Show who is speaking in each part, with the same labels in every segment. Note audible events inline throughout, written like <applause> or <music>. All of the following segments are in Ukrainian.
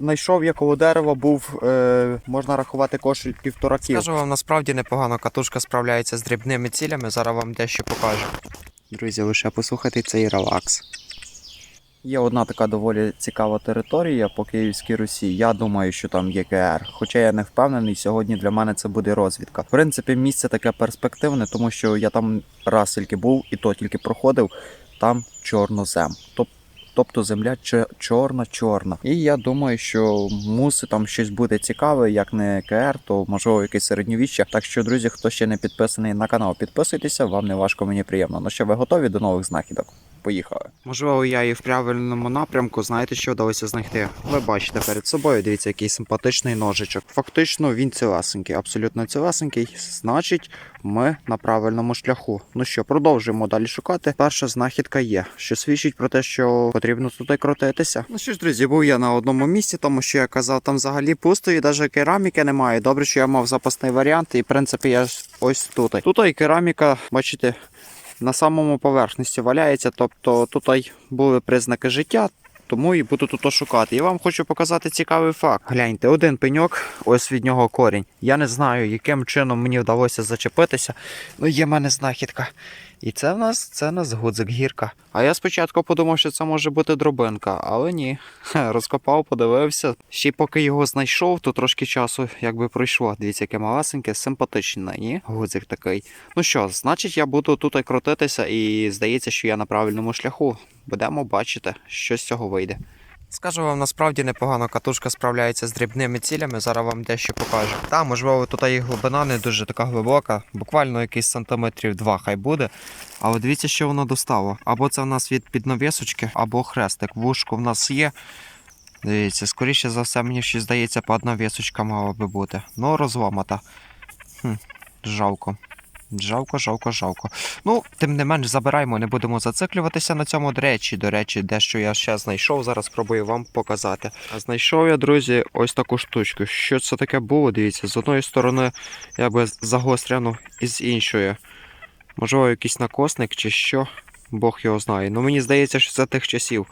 Speaker 1: Знайшов я коло дерева, був, е, можна рахувати кошель півтора кіл.
Speaker 2: Скажу вам, насправді непогано катушка справляється з дрібними цілями, зараз вам дещо покажу.
Speaker 1: Друзі, лише послухайте цей релакс. Є одна така доволі цікава територія по Київській Русі. Я думаю, що там є КР. Хоча я не впевнений, сьогодні для мене це буде розвідка. В принципі, місце таке перспективне, тому що я там раз тільки був, і то тільки проходив. Там чорнозем. Тобто Тобто земля чо- чорна-чорна. І я думаю, що мусить там щось бути цікаве, як не КР, то можливо якесь середньовіччя. Так що, друзі, хто ще не підписаний на канал, підписуйтеся, вам не важко, мені приємно. Ну що ви готові до нових знахідок? Поїхали. Можливо, я і в правильному напрямку. Знаєте, що вдалося знайти? Ви бачите перед собою, дивіться, який симпатичний ножичок. Фактично він цілесенький, абсолютно цілесенький. Значить, ми на правильному шляху. Ну що, продовжуємо далі шукати. Перша знахідка є, що свідчить про те, що потрібно тут і крутитися. Ну що ж, друзі, був я на одному місці, тому що я казав, там взагалі пусто і навіть кераміки немає. Добре, що я мав запасний варіант, і в принципі я ось тут. Тут і кераміка, бачите. На самому поверхності валяється, тобто тут були признаки життя, тому і буду тут шукати. І вам хочу показати цікавий факт. Гляньте, один пеньок, ось від нього корінь. Я не знаю, яким чином мені вдалося зачепитися. Ну, є в мене знахідка. І це в нас це в нас гудзик гірка. А я спочатку подумав, що це може бути дробинка, але ні. <laughs> Розкопав, подивився. Ще поки його знайшов, то трошки часу якби пройшло. Дивіться, яке малесеньке, симпатичне, ні? Гудзик такий. Ну що, значить, я буду тут крутитися, і здається, що я на правильному шляху. Будемо бачити, що з цього вийде.
Speaker 2: Скажу вам, насправді непогано катушка справляється з дрібними цілями, зараз вам дещо покажу. Та, можливо, тут і глибина не дуже така глибока, буквально якийсь сантиметрів два хай буде. Але дивіться, що воно достало. Або це в нас від піднавісочки, або хрестик. Вушко в нас є. Дивіться, скоріше за все, мені ще здається, по одна вісочка мала би бути. Ну, розломата. Хм, жалко. Жалко, жалко, жалко. Ну, тим не менш, забираємо, не будемо зациклюватися на цьому. До речі, до речі, дещо я ще знайшов, зараз спробую вам показати. Знайшов я, друзі, ось таку штучку. Що це таке було? Дивіться, з одної сторони би загостряно, і з іншої. Можливо, якийсь накосник чи що. Бог його знає. Ну мені здається, що це тих часів.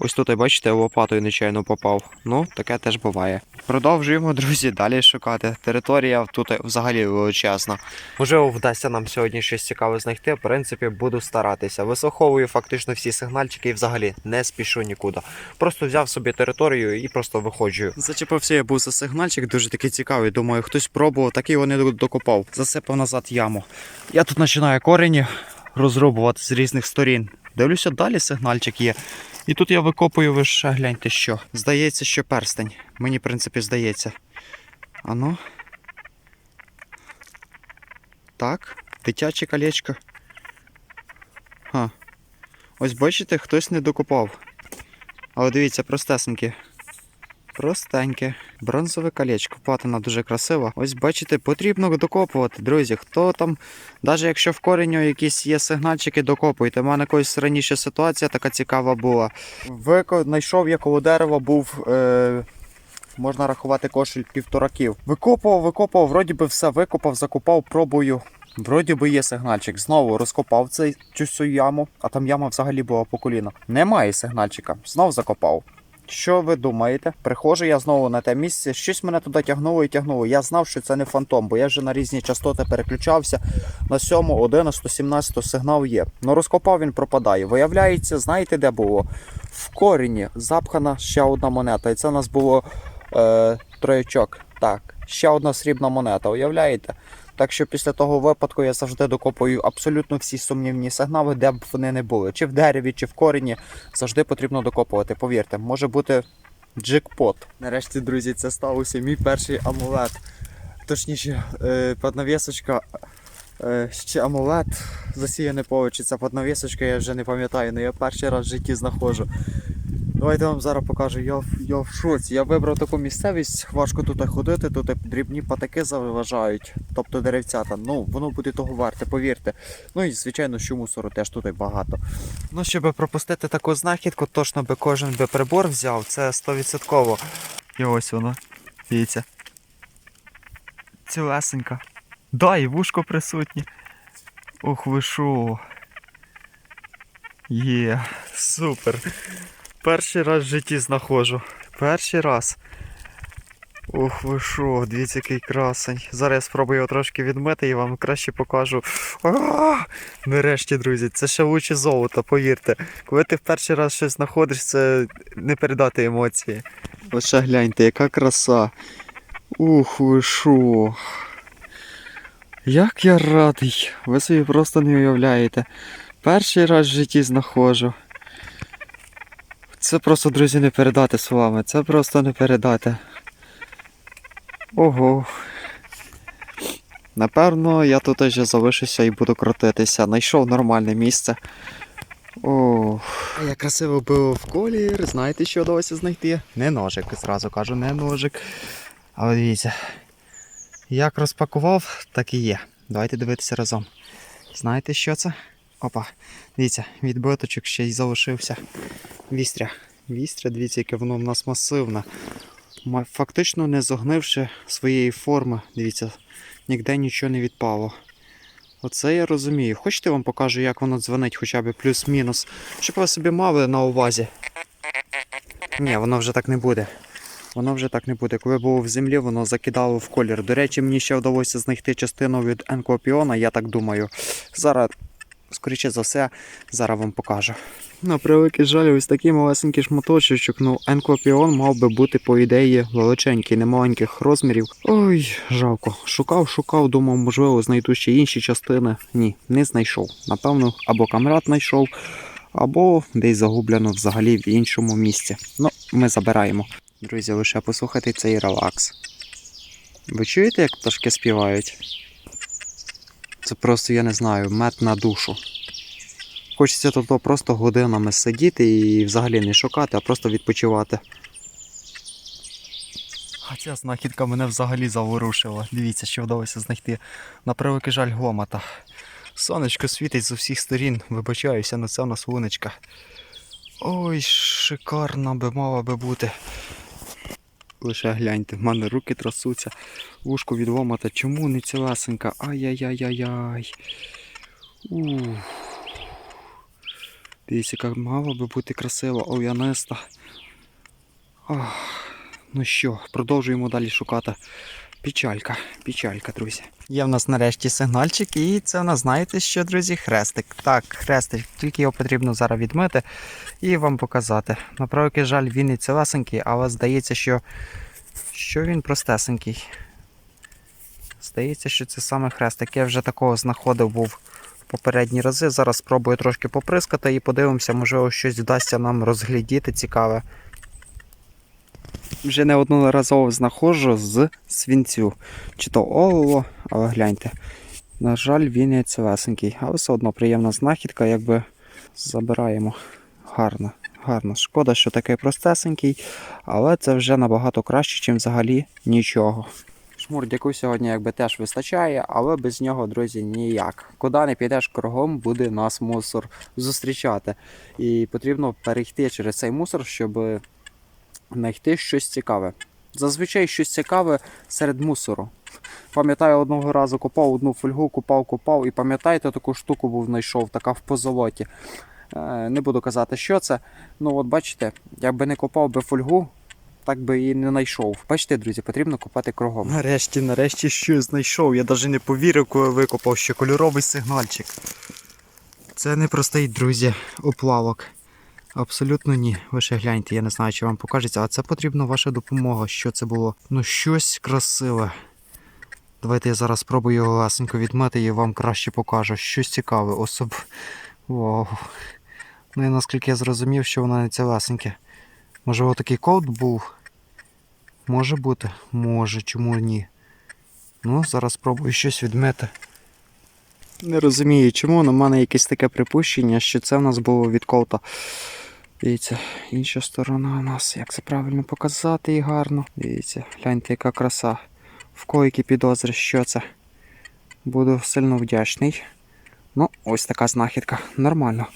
Speaker 2: Ось тут, бачите, лопатою нечайно попав. Ну, таке теж буває. Продовжуємо, друзі, далі шукати. Територія тут взагалі величезна. Можливо, вдасться нам сьогодні щось цікаве знайти. В принципі, буду старатися. Вислуховую фактично всі сигнальчики і взагалі не спішу нікуди. Просто взяв собі територію і просто виходжу. Зачепився я був за сигнальчик, дуже такий цікавий. Думаю, хтось пробував, так його не докопав. Засипав назад яму. Я тут починаю корені розрубувати з різних сторін. Дивлюся, далі сигнальчик є. І тут я викопую, ви ще гляньте що. Здається, що перстень. Мені, в принципі, здається. Ану. Так, дитяче колечко. Ха. Ось бачите, хтось не докопав. Але дивіться, простесеньке. Простеньке. Бронзове колечко. Патина дуже красива. Ось бачите, потрібно докопувати, друзі. Хто там, навіть якщо в кореню якісь є сигнальчики, докопуйте. У мене якось раніше ситуація така цікава була. Вико... Знайшов я коло дерева, був. Е... Можна рахувати кошель півтора кіл. Викопував, викопував, вроді би все викопав, закопав, пробую. Вроді би є сигнальчик. Знову розкопав цей цю яму, а там яма взагалі була по коліна. Немає сигнальчика. Знов закопав. Що ви думаєте? Приходжу я знову на те місце, щось мене туди тягнуло і тягнуло. Я знав, що це не фантом, бо я вже на різні частоти переключався. На 7, 11, 17 сигнал є. Ну розкопав він пропадає. Виявляється, знаєте, де було? В корені запхана ще одна монета. І це у нас було е, троячок. Так, ще одна срібна монета, уявляєте? Так що після того випадку я завжди докопую абсолютно всі сумнівні сигнали, де б вони не були. Чи в дереві, чи в корені. Завжди потрібно докопувати. Повірте, може бути джекпот. Нарешті, друзі, це сталося мій перший амулет. Точніше, е, поднавісочка. Е, ще амулет засіяне поле, чи це поднавісочка, я вже не пам'ятаю, але я перший раз в житті знаходжу. Давайте вам зараз покажу, я, я в шоці. Я вибрав таку місцевість, важко тут ходити, тут дрібні патаки заважають, тобто деревцята. Ну, воно буде того варте, повірте. Ну і звичайно, що мусору теж тут багато. Ну, щоб пропустити таку знахідку, точно би кожен би прибор взяв, це 100%. І ось воно. Дивіться. Цілесенька. Да, і вушко присутнє. Ох ви шо. Є, супер. Перший раз в житті знаходжу. Перший раз. Ох, ви що, дивіться, який красень. Зараз я спробую його трошки відмити і вам краще покажу. А! Нарешті, друзі, це ще лучше золота, повірте. Коли ти в перший раз щось знаходиш, це не передати емоції. Лише гляньте, яка краса. Ух, ви що. Як я радий. Ви собі просто не уявляєте. Перший раз в житті знаходжу. Це просто, друзі, не передати словами. Це просто не передати. Ого. Напевно, я тут вже залишуся і буду крутитися. Найшов нормальне місце. Ох. Я красиво бив в колір. Знаєте, що вдалося знайти? Не ножик, зразу кажу, не ножик. Але дивіться. Як розпакував, так і є. Давайте дивитися разом. Знаєте, що це? Опа. Дивіться, відбиточок ще й залишився. Вістря. Вістря, дивіться, яке воно в нас масивне. Фактично не зогнивши своєї форми, дивіться, ніде нічого не відпало. Оце я розумію. Хочете вам покажу, як воно дзвонить хоча б плюс-мінус, щоб ви собі мали на увазі. Ні, воно вже так не буде. Воно вже так не буде. Коли було в землі, воно закидало в колір. До речі, мені ще вдалося знайти частину від енкопіона, я так думаю. Зараз, скоріше за все, зараз вам покажу. На превеликий жаль, ось такий малесенький шматочок. Ну, енкопіон мав би бути, по ідеї, величенький, не маленьких розмірів. Ой, жалко. Шукав, шукав, думав, можливо, знайду ще інші частини. Ні, не знайшов. Напевно, або камрад знайшов, або десь загублено взагалі в іншому місці. Ну, ми забираємо. Друзі, лише послухайте цей релакс. Ви чуєте, як пташки співають? Це просто, я не знаю, мед на душу. Хочеться тут просто годинами сидіти і взагалі не шукати, а просто відпочивати. А ця знахідка мене взагалі заворушила. Дивіться, що вдалося знайти. На превеликий жаль гломата. Сонечко світить з усіх сторін. Вибачаюся, на це в нас лунечка. Ой, шикарна би мала би бути. Лише гляньте, в мене руки трасуться, вушку від ломата. Чому не цілесенька? Ай-яй-яй-яй. Ух. Дивіться, як мала би бути красива ов'яниста. Ну що, продовжуємо далі шукати. Печалька, печалька, друзі. Є в нас нарешті сигнальчик, і це в нас, знаєте що, друзі, хрестик. Так, хрестик, тільки його потрібно зараз відмити і вам показати. На превеликий жаль, він і цілесенький, але здається, що, що він простесенький. Здається, що це саме хрестик. Я вже такого знаходив був в попередні рази. Зараз спробую трошки поприскати і подивимося, можливо, щось вдасться нам розглядіти цікаве. Вже неодноразово знаходжу з свінцю. Чи то олово, але гляньте. На жаль, він є цілесенький, але все одно приємна знахідка, якби забираємо. Гарно, гарно. Шкода, що такий простесенький, але це вже набагато краще, ніж взагалі нічого. Шмурдяку сьогодні якби теж вистачає, але без нього, друзі, ніяк. Куди не підеш кругом, буде нас мусор зустрічати. І потрібно перейти через цей мусор, щоб знайти щось цікаве. Зазвичай щось цікаве серед мусору. Пам'ятаю, одного разу купав одну фольгу, купав, купав, і пам'ятаєте, таку штуку був знайшов, така в позолоті. Е, Не буду казати, що це. Ну, от бачите, якби не купав би фольгу, так би і не знайшов. Бачите, друзі, потрібно купати кругом. Нарешті, нарешті щось знайшов. Я навіть не повірив, коли викопав, що кольоровий сигнальчик. Це не простий, друзі, оплавок. Абсолютно ні. Ви ще гляньте, я не знаю, чи вам покажеться, а це потрібна ваша допомога. Що це було? Ну, щось красиве. Давайте я зараз спробую його ласенько відмити і вам краще покажу. Щось цікаве, особ. Вау. Ну і наскільки я зрозумів, що воно не цілесеньке. Може такий код був? Може бути? Може, чому ні? Ну, зараз спробую щось відмити. Не розумію, чому на мене якесь таке припущення, що це в нас було від колта. Дивіться, інша сторона у нас, як це правильно показати і гарно. Дивіться, гляньте, яка краса. В які підозри, що це. Буду сильно вдячний. Ну, ось така знахідка. Нормально.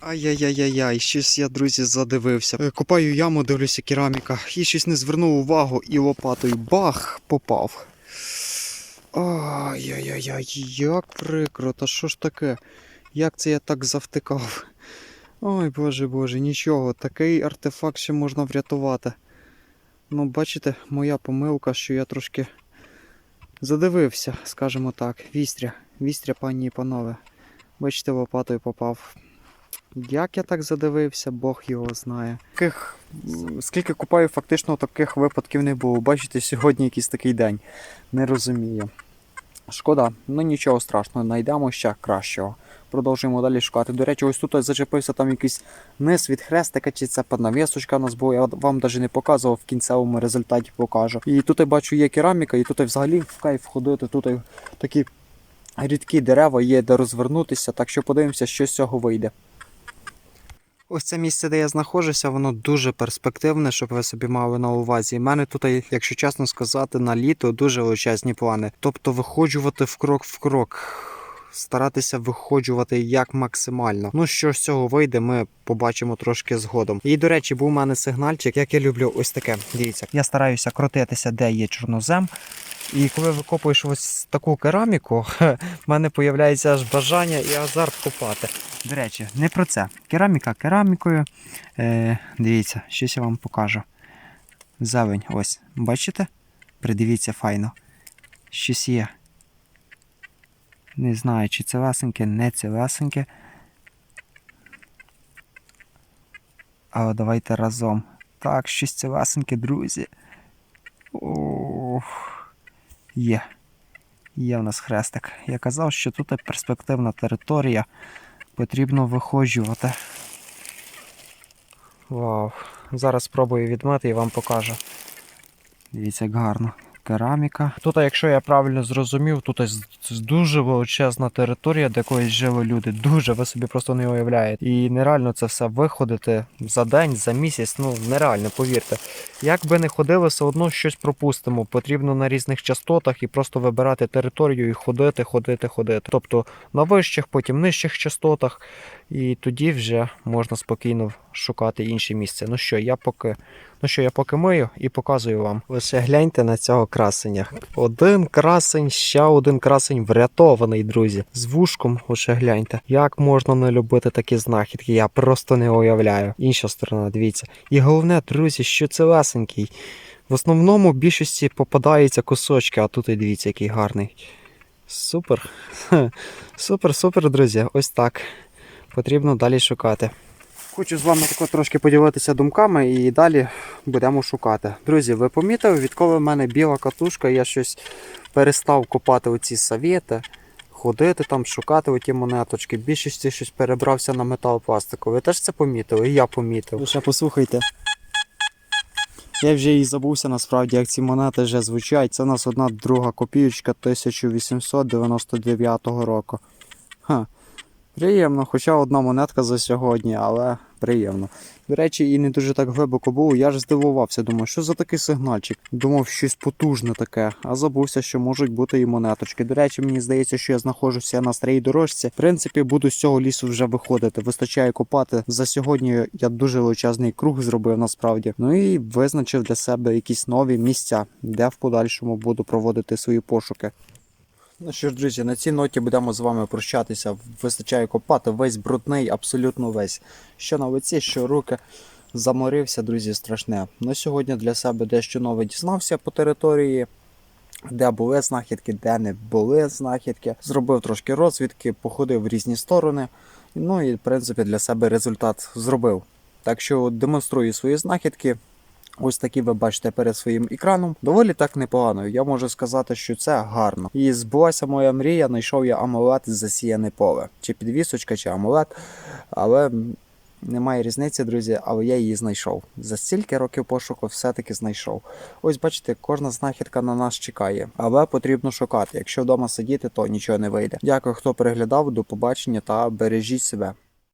Speaker 2: Ай-яй-яй-яй, щось я, друзі, задивився. Е, Копаю яму, дивлюся кераміка, і щось не звернув увагу і лопатою бах попав. Ай-яй-яй-яй, як прикро, та що ж таке? Як це я так завтикав? Ой, боже боже, нічого, такий артефакт ще можна врятувати. Ну, бачите, моя помилка, що я трошки задивився, скажімо так. Вістря. Вістря, пані і панове. Бачите, лопатою попав. Як я так задивився, Бог його знає.
Speaker 1: Таких, скільки купаю, фактично таких випадків не було. Бачите, сьогодні якийсь такий день. Не розумію. Шкода, ну нічого страшного, знайдемо ще кращого. Продовжуємо далі шукати. До речі, ось тут зачепився там якийсь низ від хрестика, чи це поднавісочка у нас була. Я вам навіть не показував, в кінцевому результаті покажу. І тут я бачу є кераміка, і тут взагалі в кайф ходити. Тут такі рідкі дерева є, де розвернутися, так що подивимося, що з цього вийде.
Speaker 2: Ось це місце, де я знаходжуся, воно дуже перспективне, щоб ви собі мали на увазі. У мене тут, якщо чесно сказати, на літо дуже величезні плани. Тобто виходжувати в крок в крок. Старатися виходжувати як максимально. Ну що з цього вийде, ми побачимо трошки згодом. І до речі, був у мене сигнальчик, як я люблю ось таке. Дивіться, я стараюся крутитися, де є чорнозем. І коли викопуєш ось таку кераміку, <laughs> в мене появляється аж бажання і азарт копати. До речі, не про це. Кераміка керамікою. Е, дивіться, щось я вам покажу. Зелень, ось. Бачите? Придивіться файно. Щось є. Не знаю, чи це лесеньке, не це лесеньке. Але давайте разом. Так, щось це лесеньке, друзі. Ох. Є. Є в нас хрестик. Я казав, що тут перспективна територія. Потрібно виходжувати. Вау. Зараз спробую відмити і вам покажу. Дивіться, як гарно. Кераміка. Тут, якщо я правильно зрозумів, тут дуже величезна територія, де колись жили люди. Дуже, ви собі просто не уявляєте. І нереально це все виходити за день, за місяць. Ну нереально, повірте. Як би не ходили, все одно щось пропустимо. Потрібно на різних частотах і просто вибирати територію і ходити, ходити, ходити. Тобто на вищих, потім нижчих частотах, і тоді вже можна спокійно шукати інше місце. Ну що, я поки. Ну що, я поки мию і показую вам. Лише гляньте на цього красеня. Один красень, ще один красень врятований, друзі. З вушком лише гляньте. Як можна не любити такі знахідки? Я просто не уявляю. Інша сторона, дивіться. І головне, друзі, що це лесенький. В основному в більшості попадаються кусочки, а тут і дивіться, який гарний. Супер. <laughs> Супер, супер, друзі. Ось так. Потрібно далі шукати.
Speaker 1: Хочу з вами тако трошки поділитися думками і далі будемо шукати. Друзі, ви помітили, відколи в мене біла катушка, я щось перестав копати оці совєти, ходити там, шукати оті монеточки. Більшості щось перебрався на метал пластику. Ви теж це помітили? І я помітив.
Speaker 2: Лише послухайте. Я вже і забувся насправді, як ці монети вже звучать. Це у нас одна друга копійочка 1899 року. Ха. Приємно, хоча одна монетка за сьогодні, але приємно. До речі, і не дуже так глибоко був. Я ж здивувався, думаю, що за такий сигнальчик? Думав, щось потужне таке, а забувся, що можуть бути і монеточки. До речі, мені здається, що я знаходжуся на старій дорожці. В принципі, буду з цього лісу вже виходити. Вистачає копати. За сьогодні я дуже величезний круг зробив насправді. Ну і визначив для себе якісь нові місця, де в подальшому буду проводити свої пошуки.
Speaker 1: Ну що ж, друзі, на цій ноті будемо з вами прощатися. Вистачає копати весь брудний, абсолютно весь. Що на лиці, що руки. Заморився, друзі, страшне. На сьогодні для себе дещо нове дізнався по території, де були знахідки, де не були знахідки. Зробив трошки розвідки, походив в різні сторони. Ну і, в принципі, для себе результат зробив. Так що демонструю свої знахідки. Ось такі ви бачите перед своїм екраном. Доволі так непогано. Я можу сказати, що це гарно. І збулася моя мрія, знайшов я амулет засіяне поле. Чи підвісочка, чи амулет. Але немає різниці, друзі, але я її знайшов. За стільки років пошуку все-таки знайшов. Ось бачите, кожна знахідка на нас чекає, але потрібно шукати. Якщо вдома сидіти, то нічого не вийде. Дякую, хто переглядав. До побачення та бережіть себе.